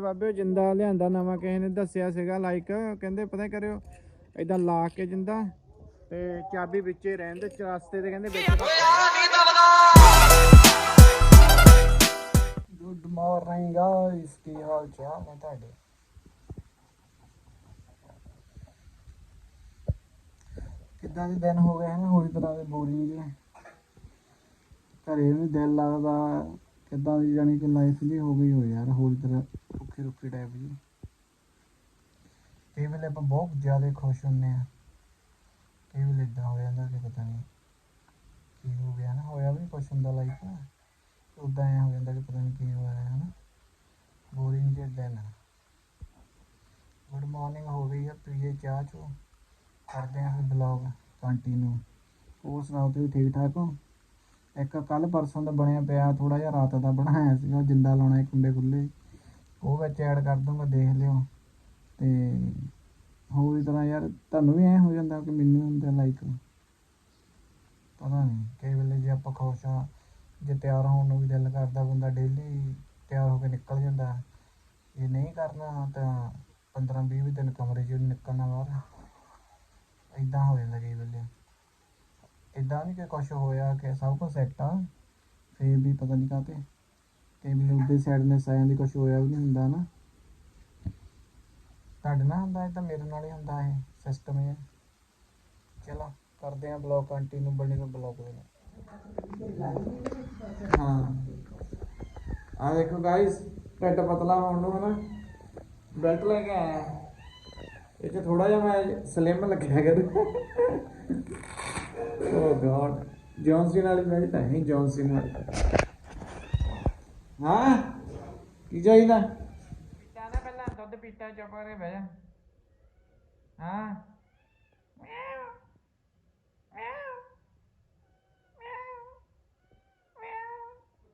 ਬਾਬੇ ਜਿੰਦਾ ਲਿਆਂਦਾ ਨਵਾਂ ਕਿਸੇ ਨੇ ਦੱਸਿਆ ਸੀਗਾ ਲਾਈਕ ਕਹਿੰਦੇ ਪਤਾ ਕਰਿਓ ਇਦਾਂ ਲਾ ਕੇ ਜਿੰਦਾ ਤੇ ਚਾਬੀ ਵਿੱਚੇ ਰਹਿਣ ਦੇ ਚਰਸਤੇ ਤੇ ਕਹਿੰਦੇ ਵਿੱਚ ਗੁੱਡ ਮਾਰਨਿੰਗ ਗਾਇਸ ਕੀ ਹਾਲ ਚਾਲ ਹੈ ਤੁਹਾਡੇ? ਕਿੱਦਾਂ ਦੇ ਦਿਨ ਹੋ ਗਏ ਹਨ ਹੋਰੀ ਤਰ੍ਹਾਂ ਦੇ ਬੋਰਿੰਗ ਜਿਹੇ? ਘਰੇ ਵੀ ਦਿਲ ਲੱਗਦਾ। ਕਿੱਦਾਂ ਦੀ ਜਾਣੀ ਕਿ ਲਾਈਫ ਜੀ ਹੋ ਗਈ ਹੋ ਯਾਰ ਹੋਰੀ ਤਰ੍ਹਾਂ ਰੁੱਖੀ ਰੁੱਖੀ ਟਾਈਪ ਜੀ। ਕਈ ਵੇਲੇ ਆਪਾਂ ਬਹੁਤ ਜ਼ਿਆਦਾ ਖੁਸ਼ ਹੁੰਨੇ ਆ। ਕਈ ਵੇਲੇ ਇਦਾਂ ਹੋ ਜਾਂਦਾ ਕਿ ਪਤਾ ਨਹੀਂ ਕੀ ਹੋ ਗਿਆ ਨਾ, ਹੋਇਆ ਵੀ ਨਹੀਂ ਕੁਛ ਹੁੰਦਾ ਲਾਈਫ ਉਦਾਂ ਐ ਹੋ ਜਾਂਦਾ ਕਿ ਪਤਾ ਨਹੀਂ ਕੀ ਹੋਇਆ ਹੈ ਹਨਾ ਬੋਰਿੰਗ ਜਿਹਾ ਦਿਨ ਗੁੱਡ ਮਾਰਨਿੰਗ ਹੋ ਗਈ ਹੈ ਪੀਏ ਚਾਹ ਚੋ। ਕਰਦੇ ਆਂ ਫਿਰ ਬਲੌਗ ਕੰਟੀਨਿਊ ਹੋਰ ਸੁਣਾਓ, ਤੁਸੀਂ ਠੀਕ ਠਾਕ ਹੋ? ਇੱਕ ਕੱਲ ਪਰਸੋਂ ਦਾ ਬਣਿਆ ਪਿਆ ਥੋੜਾ ਜਿਹਾ ਰਾਤ ਦਾ ਬਣਾਇਆ ਸੀਗਾ ਉਹ ਜਿੰਦਾ ਲਾਉਣਾ ਕੁੰਡੇ ਖੁੱਲੇ ਉਹ ਵਿੱਚ ਐਡ ਕਰ ਦੂੰਗਾ ਦੇਖ ਲਿਓ। ਤੇ ਹੋਰ ਹੀ ਤਰ੍ਹਾਂ ਯਾਰ, ਤੁਹਾਨੂੰ ਵੀ ਐ ਹੋ ਜਾਂਦਾ ਕਿ ਮੈਨੂੰ ਹੁੰਦਾ ਲਾਈਕ ਪਤਾ ਨਹੀਂ ਕਈ ਵੇਲੇ ਜੇ ਆਪਾਂ ਖੁਸ਼ ਆ ਜੇ ਤਿਆਰ ਹੋਣ ਨੂੰ ਵੀ ਦਿਲ ਕਰਦਾ ਬੰਦਾ ਡੇਲੀ ਤਿਆਰ ਹੋ ਕੇ ਨਿਕਲ ਜਾਂਦਾ। ਜੇ ਨਹੀਂ ਕਰਨਾ ਤਾਂ 15 20 ਵੀ ਦਿਨ ਕਮਰੇ 'ਚੋਂ ਨਿਕਲਣਾ ਬਾਹਰ। ਇਦਾਂ ਹੋ ਜਾਂਦਾ ਕਈ ਵੇਲੇ। ਇਦਾਂ ਨਹੀਂ ਕਿ ਕੁਛ ਹੋਇਆ ਕਿ ਸਭ ਕੁਝ ਸੈੱਟ ਆ, ਫੇਰ ਵੀ ਪਤਾ ਨਹੀਂ ਕਾਤੇ ਕਈ ਵੇਲੇ ਉਹਦੇ ਸੈਡਨੈਸ ਆ ਜਾਂਦੀ ਕੁਛ ਹੋਇਆ ਵੀ ਨਹੀਂ ਹੁੰਦਾ ਨਾ। ਤੁਹਾਡੇ ਨਾਲ ਹੁੰਦਾ ਇਹ ਤਾਂ ਮੇਰੇ ਨਾਲ ਹੀ ਹੁੰਦਾ ਇਹ ਸਿਸਟਮ ਇਹ। ਚਲੋ, ਕਰਦੇ ਆਂ ਬਲੌਗ ਕੰਟੀਨਿਊ ਬਣੇ ਨੂੰ ਬਲੌਗ ਦੇ ਨਾਲ। ਹਾਂ। ਆ ਦੇਖੋ ਗਾਇਸ ਢਿੱਡ ਪਤਲਾ ਹੋਣ ਨੂੰ ਹਨਾ ਬੈਲਟ ਲੈ ਕੇ ਆਇਆ। ਇਹ ਚ ਥੋੜਾ ਜਿਹਾ ਮੈਂ ਸਲਿਮ ਲੱਗਿਆ ਕਰ Oh God. John Cena is very tiny. John Cena. ਹਾਂ ਕੀ ਚਾਹੀਦਾ ਪੀਤਾ ਨਾ ਪਹਿਲਾਂ ਦੁੱਧ ਪੀਤਾ ਚੁੱਪ ਕਰਕੇ ਬਹਿ ਜਾ ਹਾਂ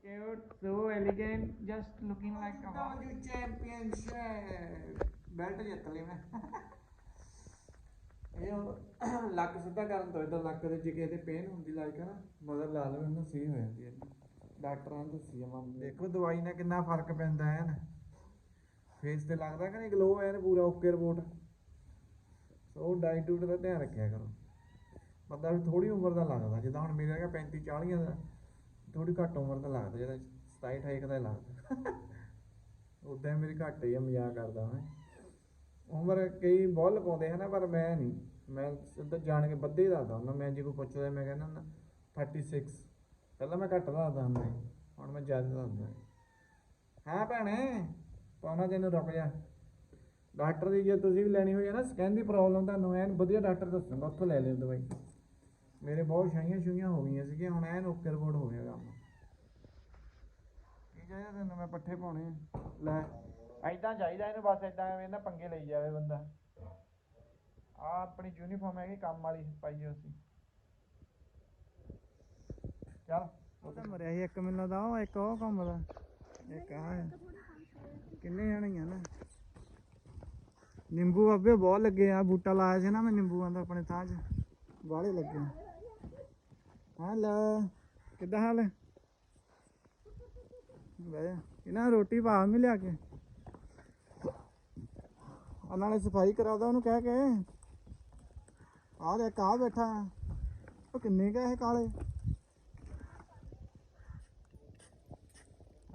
Cute, so elegant, just looking like a. Now you championship. Belt ਜਿੱਤ ਲਈ ਮੈਂ ਇਹ ਉਹ ਲੱਕ ਸਿੱਧਾ ਕਰਨ ਤੋਂ ਇਦਾਂ ਲੱਕ ਦੇ ਜੇ ਕਿਸੇ ਦੇ ਪੇਨ ਹੁੰਦੀ ਲਾਈਕ ਨਾ ਮਦਰ ਲਾ ਲਵੇ ਉਹਨੂੰ ਸਹੀ ਹੋ ਜਾਂਦੀ ਹੈ ਡਾਕਟਰਾਂ ਨੇ ਦੱਸੀ ਆ ਮਨ ਦੇਖੋ ਦਵਾਈ ਨਾਲ ਕਿੰਨਾ ਫ਼ਰਕ ਪੈਂਦਾ ਹੈ ਨਾ। ਫੇਸ ਤੇ ਲੱਗਦਾ ਕਿ ਨਹੀਂ ਗਲੋ ਹੈ ਨਾ ਪੂਰਾ ਓਕੇ ਰਿਪੋਰਟ ਸੋ ਡਾਈਟ ਡੂਟ ਦਾ ਧਿਆਨ ਰੱਖਿਆ ਕਰੋ। ਬੰਦਾ ਵੀ ਥੋੜੀ ਉਮਰ ਦਾ ਲੱਗਦਾ, ਜਿੱਦਾਂ ਹੁਣ ਮੇਰੇ ਹੈਗਾ 35 40 ਦਾ ਥੋੜੀ ਘੱਟ ਉਮਰ ਦਾ ਲੱਗਦਾ, ਜਿਹੜਾ 27 28 ਦਾ ਹੀ ਲੱਗਦਾ। ਉਦਾਂ ਮੇਰੀ ਘੱਟ ਹੀ ਆ, ਮਜ਼ਾਕ ਕਰਦਾ ਮੈਂ। ਉਮਰ ਕਈ ਬਹੁਤ ਲਗਾਉਂਦੇ ਹਨ, ਪਰ ਮੈਂ ਨਹੀਂ। ਮੈਂ ਸਿੱਧਾ ਜਾਣ ਕੇ ਬੱਧੇ ਹੀ ਦੱਸਦਾ ਹੁੰਦਾ। ਮੈਂ ਜੇ ਕੋਈ ਪੁੱਛਦਾ ਮੈਂ ਕਹਿੰਦਾ ਹੁੰਦਾ 36 ਪਹਿਲਾਂ ਮੈਂ ਘੱਟ ਦੱਸਦਾ ਹੁੰਦਾ ਹੁਣ ਮੈਂ ਜ਼ਿਆਦਾ ਦੱਸਦਾ ਹਾਂ ਭੈਣੇ ਪਾਉਣਾ ਤੈਨੂੰ ਰੁਕ ਜਾ। ਡਾਕਟਰ ਦੀ ਜੇ ਤੁਸੀਂ ਵੀ ਲੈਣੀ ਹੋਈ ਹੈ ਨਾ ਸਕੈਨ ਦੀ ਪ੍ਰੋਬਲਮ ਤੁਹਾਨੂੰ ਐਨ ਵਧੀਆ ਡਾਕਟਰ ਦੱਸੂਗਾ, ਉੱਥੋਂ ਲੈ ਲਿਓ ਦਵਾਈ। ਮੇਰੇ ਬਹੁਤ ਛਾਈਆਂ ਛੂਈਆਂ ਹੋ ਗਈਆਂ ਸੀਗੀਆਂ, ਹੁਣ ਐਨ ਓਕੇ ਰਿਪੋਰਟ ਹੋ ਗਿਆ ਕੰਮ। ਕੀ ਚਾਹੀਦਾ ਤੈਨੂੰ? ਮੈਂ ਪੱਠੇ ਪਾਉਣੇ ਆ? ਲੈ। ਐਦਾਂ ਚਾਹੀਦਾ ਇਹਨੂੰ, ਬਸ ਐਦਾਂ ਐਵੇਂ ਨਾ ਪੰਗੇ ਲਈ ਜਾਵੇ ਬੰਦਾ। ਆ ਆਪਣੀ ਯੂਨੀਫਾਰਮ ਹੈਗੀ, ਕੰਮ ਵਾਲੀ ਪਾਈ ਹੋਈ ਸੀ। ਉਹ ਤਾਂ ਮਰਿਆ ਸੀ, ਇੱਕ ਮੈਨੂੰ ਦਾ ਉਹ, ਇੱਕ ਉਹ ਕੰਮ ਦਾ, ਇੱਕ ਆ। ਕਿੰਨੇ ਜਾਣੇ ਨਾ। ਨਿੰਬੂ ਅੱਬੇ ਬਹੁਤ ਲੱਗੇ ਆ, ਬੂਟਾ ਲਾਇਆ ਸੀ ਨਾ ਮੈਂ ਨਿੰਬੂਆਂ ਦਾ ਆਪਣੇ ਥਾਂ 'ਚ, ਬਾਹਲੇ ਲੱਗੇ ਹੈਲੋ, ਕਿੱਦਾਂ ਹਾਲ ਹੈ? ਇਹਨਾਂ ਰੋਟੀ ਪਾ, ਮੈਂ ਲਿਆ ਕੇ। ਉਹਨਾਂ ਨੇ ਸਫ਼ਾਈ ਕਰਾ ਉਹਨੂੰ ਕਹਿ ਕੇ। ਆ ਦੇ ਕਾ ਬੈਠਾ ਉਹ ਕਿੰਨੇ ਕਾ ਇਹ ਕਾਲੇ?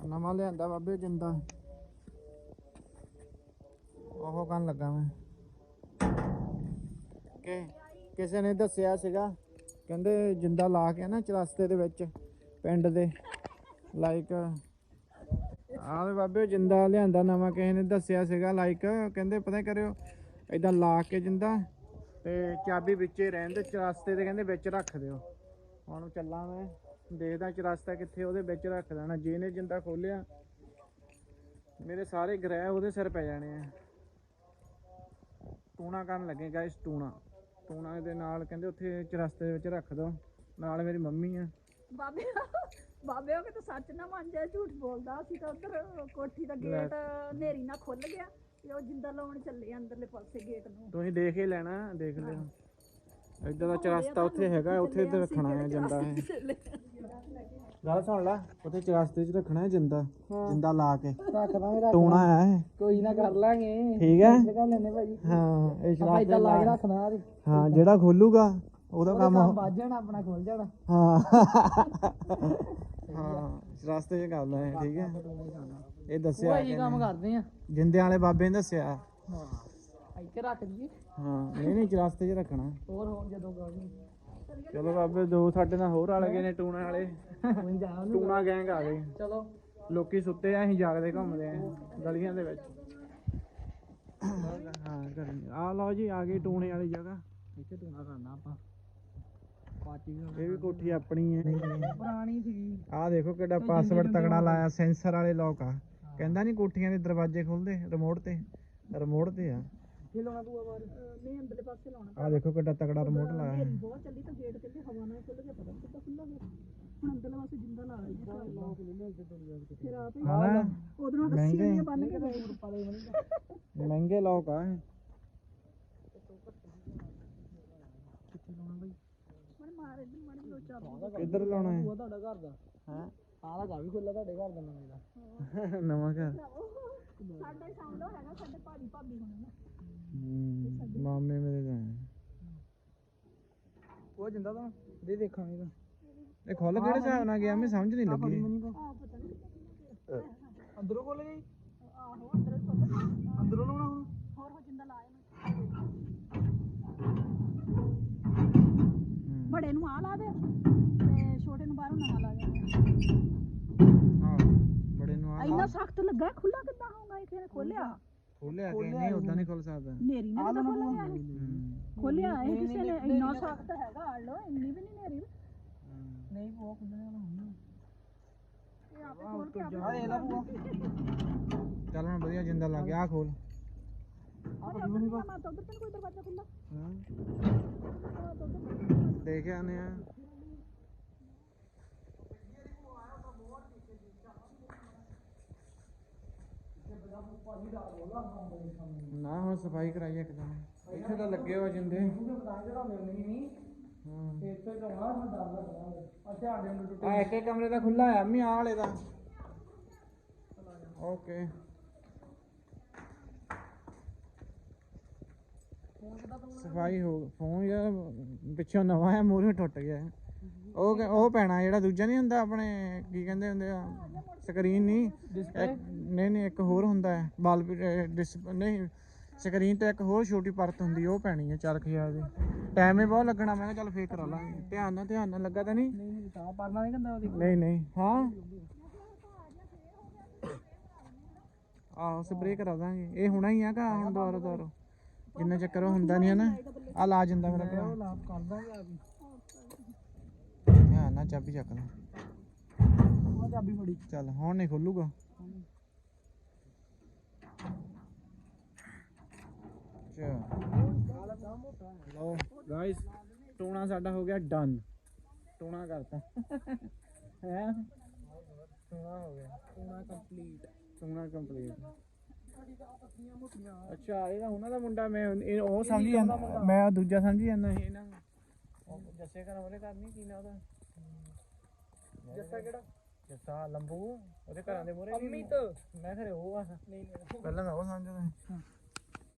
ਨਵਾਂ ਲਿਆਂਦਾ ਬਾਬੇ ਜਿੰਦਾ। ਉਹ ਕਰਨ ਲੱਗਾ ਮੈਂ। ਕਿ ਕਿਸੇ ਨੇ ਦੱਸਿਆ ਸੀਗਾ, ਕਹਿੰਦੇ ਜਿੰਦਾ ਲਾ ਕੇ ਨਾ ਚਰਸਤੇ ਦੇ ਵਿੱਚ, ਪਿੰਡ ਦੇ ਲਾਈਕ ਆਹ ਵੀ ਬਾਬੇ, ਜਿੰਦਾ ਲਿਆਂਦਾ ਨਵਾਂ, ਕਿਸੇ ਨੇ ਦੱਸਿਆ ਸੀਗਾ ਲਾਈਕ ਕਹਿੰਦੇ ਪਤਾ ਕਰਿਓ ਇਦਾਂ ਲਾ ਕੇ ਜਿੰਦਾ ਤੇ ਚਾਬੀ ਵਿੱਚੇ ਰਹਿਣ ਦੇ, ਚਰਸਤੇ ਦੇ ਕਹਿੰਦੇ ਵਿੱਚ ਰੱਖ ਦਿਓ। ਹੁਣ ਚੱਲਾਂ ਮੈਂ, ਦੇਖਦਾ ਚਰਸਤਾ ਕਿੱਥੇ, ਉਹਦੇ ਵਿੱਚ ਰੱਖ ਦੇਣਾ ਜੇ ਜਿੰਦਾ ਖੋਲਿਆ, ਮੇਰੇ ਸਾਰੇ ਗ੍ਰਹਿ ਉਹਦੇ ਸਿਰ ਪੈ ਜਾਣੇ ਆ। ਟੂਣਾ ਕਰਨ ਲੱਗੇ ਗਾਇਸ ਟੂਣਾ। ਟੂਣਾ ਦੇ ਨਾਲ ਕਹਿੰਦੇ ਉੱਥੇ ਚਰਸਤੇ ਦੇ ਵਿੱਚ ਰੱਖ ਦਿਓ, ਨਾਲ ਮੇਰੀ ਮੰਮੀ ਆ। ਬਾਬੇ। ਬਾਬੇ ਉਹ ਕਿਤੇ ਸੱਚ ਨਾ ਮੰਨ ਜਾਏ ਝੂਠ ਬੋਲਦਾ। ਅਸੀਂ ਤਾਂ ਉਧਰ ਕੋਠੀ ਦਾ ਗੇਟ ਨੇਰੀ ਨਾਲ ਖੁੱਲ ਗਿਆ ਤੇ ਉਹ ਜਿੰਦਾ ਲਾਉਣ ਚੱਲੇ ਅੰਦਰਲੇ ਪਾਸੇ ਗੇਟ ਨੂੰ। ਤੁਸੀਂ ਦੇਖ ਹੀ ਲੈਣਾ ਦੇਖ ਲਿਓ। ਇਦਾਂ ਦਾ ਚਰਸਤਾ ਉੱਥੇ ਹੈਗਾ ਉੱਥੇ ਤੇ ਰੱਖਣਾ ਹੈ ਜਾਂਦਾ ਹੈ ਗੱਲ ਸੁਣ ਲੈ ਉੱਥੇ ਚਰਸਤੇ 'ਚ ਰੱਖਣਾ ਹੈ ਜਿੰਦਾ ਜਿੰਦਾ ਲਾ ਕੇ। ਰੱਖ ਲਾਂਗੇ ਰੱਖ ਟੂਣਾ ਹੈ। ਕੋਈ ਨਾ ਕਰ ਲਾਂਗੇ। ਠੀਕ ਹੈ? ਕਰ ਲੈਨੇ ਭਾਜੀ ਹਾਂ ਇਹ ਚਰਸਤੇ ਇਦਾਂ ਲਾ ਕੇ ਰੱਖਣਾ ਤੇ ਹਾਂ ਜਿਹੜਾ ਖੋਲੂਗਾ ਉਹਦਾ ਕੰਮ ਕੰਮ ਵੱਜ ਜਾਣਾ ਆਪਣਾ ਖੁੱਲ ਜਾਣਾ। ਹਾਂ। ਹਾਂ ਰਸਤੇ 'ਚ ਕਰ ਲੈ ਠੀਕ ਹੈ। ਇਹ ਦੱਸਿਆ ਭਾਈ ਕੰਮ ਕਰਦੇ ਆ। ਜਿੰਦਿਆਂ ਵਾਲੇ ਬਾਬੇ ਨੇ ਦੱਸਿਆ। ਹਾਂ ਇੱਥੇ ਰੱਖ ਦਈਏ। ਹਾਂ ਨਹੀਂ ਨਹੀਂ ਰਸਤੇ 'ਚ ਰੱਖਣਾ। ਹੋਰ ਹੁਣ ਜਦੋਂ ਗਾਣੀ ਚਲੋ ਬਾਬੇ ਦੋ ਸਾਡੇ ਨਾਲ ਹੋਰ ਆ ਗਏ ਨੇ ਟੂਣਾ ਵਾਲੇ। ਟੂਣਾ ਗੈਂਗ ਆ ਗਏ। ਚਲੋ। ਲੋਕੀ ਸੁੱਤੇ ਆ ਅਸੀਂ ਜਾਗਦੇ ਘੁੰਮਦੇ ਆ ਗਲੀਆਂ ਦੇ ਵਿੱਚ। ਹਾਂ ਆ ਲਓ ਜੀ ਆ ਗਈ ਟੂਣੇ ਵਾਲੀ ਜਗ੍ਹਾ। ਇੱਥੇ ਟੂਣਾ ਕਰਨਾ ਆਪਾਂ। ਇਹ ਵੀ ਕੋਠੀ ਆਪਣੀ ਹੈ। ਪੁਰਾਣੀ ਸੀਗੀ ਆ ਦੇਖੋ ਕਿੱਡਾ ਪਾਸਵਰਡ ਤਗੜਾ ਲਾਇਆ ਸੈਂਸਰ ਵਾਲੇ ਲੋਕ ਆ। ਕਹਿੰਦਾ ਨਹੀਂ ਕੋਠੀਆਂ ਦੇ ਦਰਵਾਜ਼ੇ ਖੁੱਲਦੇ ਰਿਮੋਟ ਤੇ ਰਿਮੋਟ ਤੇ ਆ। ਕੀ ਲਾਉਣਾ ਤੂੰ ਆਵਾਜ਼ ਨਹੀਂ ਅੰਦਰਲੇ ਪਾਸੇ ਲਾਉਣਾ। ਆ ਦੇਖੋ ਕਿੱਡਾ ਤਗੜਾ ਰਿਮੋਟ ਲਾਇਆ। ਹੈ। ਬਹੁਤ ਚੱਲੀ ਤਾਂ ਗੇਟ ਕਹਿੰਦੇ ਹਵਾ ਨਾਲ ਖੁੱਲ ਗਿਆ ਪਤਾ ਕਿੱਦਾਂ ਖੁੱਲਾ ਗਿਆ। ਹੁਣ ਅੰਦਰਲੇ ਪਾਸੇ ਜਿੰਦਾ ਲਾ ਲਈ ਫਿਰ ਆਪ ਉਧਰੋਂ ਰੱਸੀਆਂ ਜਿਹੀਆਂ ਬੰਨ ਕੇ ਮਹਿੰਗੇ ਲੋਕ ਆ ਇਹ। ਮਨ ਮਾਰੇ ਦੀ ਮਨ ਲੋਚਾ ਕਿੱਧਰ ਲਾਉਣਾ ਹੈ? ਉਹ ਤੁਹਾਡਾ ਘਰ ਦਾ। ਹਾਂ? ਆਹ ਦਾ ਵੀ ਖੁੱਲਾ ਤੁਹਾਡੇ ਘਰ ਦਾ ਨਵੇਂ ਦਾ। ਨਵਾਂ ਘਰ? ਸਾਡਾ ਲਓ ਹੈਗਾ ਸਾਡੇ ਭਾਜੀ ਭਾਬੀ ਹੁਣ ਨਾ ਮਾਮੇ ਮੇਰੇ ਦਾ। ਉਹ ਜਿੰਦਾ ਤਾਂ ਦੇ ਦੇਖਾਂਗੇ ਤਾਂ। ਇਹ ਖੁੱਲ ਕਿਹੜੇ ਹਿਸਾਬ ਨਾਲ ਗਿਆ? ਮੈਂ ਸਮਝ ਨਹੀਂ ਲੱਗੀ। ਆ ਪਤਾ ਨਹੀਂ ਅੰਦਰੋਂ ਖੋਲ ਗਈ? ਆਹੋ ਅੰਦਰ ਖੁੱਲ ਅੰਦਰੋਂ ਲਾਉਣਾ ਹੁਣ? ਬੜੇ ਨੂੰ ਆ ਲਾ ਦੇ ਤੇ ਛੋਟੇ ਨੂੰ ਬਾਹਰੋਂ ਨਵਾਂ ਲਾ ਦੇ ਹਾਂ ਬੜੇ ਨੂੰ ਆ ਇੰਨਾ ਸਖਤ ਲੱਗਾ ਖੁੱਲਾ ਕਿੱਦਾਂ ਹੋਊਗਾ ਇਹ ਕਿਹਨੇ ਖੋਲਿਆ ਖੋਲਿਆ ਕਿ ਨਹੀਂ ਉਦਾਂ ਨਹੀਂ। ਖੁੱਲ ਸਕਦਾ। ਨੇਰੀ ਨੇ ਤਾਂ ਖੋਲਿਆ। ਖੋਲਿਆ ਇਹ ਕਿਸੇ ਨੇ ਇੰਨਾ ਸਖਤ ਹੈਗਾ ਆਲੋ ਇੰਨੀ ਵੀ ਨਹੀਂ ਨੇਰੀ ਨਹੀਂ ਉਹ ਖੁੱਲਣੇ ਵਾਲਾ ਹੁਣ ਇਹ ਆਪੇ ਖੋਲ ਕੇ ਆਪੇ ਆ ਦੇ ਲਾ ਬੂਆ ਚੱਲ ਹੁਣ ਵਧੀਆ ਜਿੰਦਾ ਲੱਗ ਗਿਆ ਖੋਲ ਆ ਤਾਂ ਨਹੀਂ ਮੈਂ ਤਾਂ ਉਧਰ ਤੇ ਕੋਈ ਦਰਵਾਜ਼ਾ ਖੁੱਲਾ ਹਾਂ। ਦੇਖ ਆਨੇ ਆ ਨਾ, ਹੁਣ ਸਫ਼ਾਈ ਕਰਾਈ ਇੱਕਦਮ ਇੱਥੇ ਤਾਂ ਲੱਗੇ ਹੋ ਜਿੰਦੇ। ਆ ਇੱਕ ਕਮਰੇ ਦਾ ਖੁੱਲਾ ਆ ਮੀ ਆਹ ਦਾ। ਓਕੇ। ਸਫ਼ਾਈ ਹੋ ਫੋਨ ਯਾਰ ਪਿੱਛੋਂ ਨਵਾਂ ਹੈ ਮੂਹਰੇ ਟੁੱਟ ਗਿਆ। ਹੈ। ਉਹ ਕਿ- ਉਹ ਪੈਣਾ ਜਿਹੜਾ ਦੂਜਾ ਨਹੀਂ ਹੁੰਦਾ ਆਪਣੇ ਕੀ ਕਹਿੰਦੇ ਹੁੰਦੇ ਆ ਸਕਰੀਨ ਨਹੀਂ ਇੱਕ- ਨਹੀਂ ਨਹੀਂ ਇੱਕ ਹੋਰ ਹੁੰਦਾ ਹੈ ਬਲਬ ਡਿਸ ਨਹੀਂ ਸਕਰੀਨ ਤੇ ਇੱਕ ਹੋਰ ਛੋਟੀ ਪਰਤ ਹੁੰਦੀ ਉਹ ਪੈਣੀ ਹੈ 4000 ਦੀ। ਟਾਈਮ ਹੀ ਬਹੁਤ ਲੱਗਣਾ ਮੈਂ ਕਿਹਾ ਚੱਲ ਫੇਰ ਕਰਾ ਲਾਂਗੇ। ਧਿਆਨ ਨਾਲ ਧਿਆਨ ਨਾਲ ਲੱਗਾ ਤਾਂ ਨਹੀਂ? ਨਹੀਂ ਨਹੀਂ ਤਾਂ ਪਰਨਾ ਨਹੀਂ ਕਹਿੰਦਾ ਉਹਦੀ ਨਹੀਂ ਨਹੀਂ ਹਾਂ। ਆਹ ਸਪਰੇ ਕਰਾ ਦਾਂਗੇ। ਇਹ ਹੁਣਾ ਹੀ ਆ ਕਾ ਹੁਣ ਦੁਆਰਾ ਦੁਆਰਾ ਜਿੰਨਾ ਚੱਕਰ ਉਹ ਹੁੰਦਾ ਨਹੀਂ ਹੈ ਨਾ? ਆ ਲਾ ਜਾਂਦਾ ਮੇਰਾ ਭਰਾ। ਉਹ ਲਾਭ ਕਰ ਦਾਂਗੇ ਆ ਵੀ ਧਿਆਨ ਨਾਲ ਚਾਬੀ ਚੱਕ ਲੈ। ਉਹ ਚਾਬੀ ਫੜੀ। ਚੱਲ ਹੁਣ ਨਹੀਂ ਖੋਲੂਗਾ। ਲਓ ਗਾਇਸ ਟੂਣਾ ਸਾਡਾ ਹੋ ਗਿਆ ਡਨ ਟੂਣਾ ਕਰਤਾ। ਹੈ? ਟੂਣਾ ਹੋ ਗਿਆ। ਟੂਣਾ ਕੰਪਲੀਟ ਟੂਣਾ ਕੰਪਲੀਟ ਅੱਛਾ ਇਹਦਾ ਉਹਨਾਂ ਦਾ ਮੁੰਡਾ ਮੈਂ ਇਹ ਉਹ ਸਮਝੀ ਜਾਂਦਾ। ਮੈਂ ਉਹ ਦੂਜਾ ਸਮਝੀ ਜਾਂਦਾ ਸੀ ਇਹਨਾਂ ਨੂੰ। ਜੱਸੇ ਘਰ ਉਹਦੇ ਘਰ ਨਹੀਂ ਕੀ ਨਾ ਉਹਦਾ? ਜੱਸਾ ਕਿਹੜਾ? ਜੱਸਾ ਲੰਬੂ ਉਹਦੇ ਘਰਾਂ ਦੇ ਮੂਹਰੇ ਅਮਿਤ ਮੈਂ ਖਰੇ ਉਹ ਆ। ਨਹੀਂ ਪਹਿਲਾਂ ਮੈਂ ਉਹ ਸਮਝਦਾ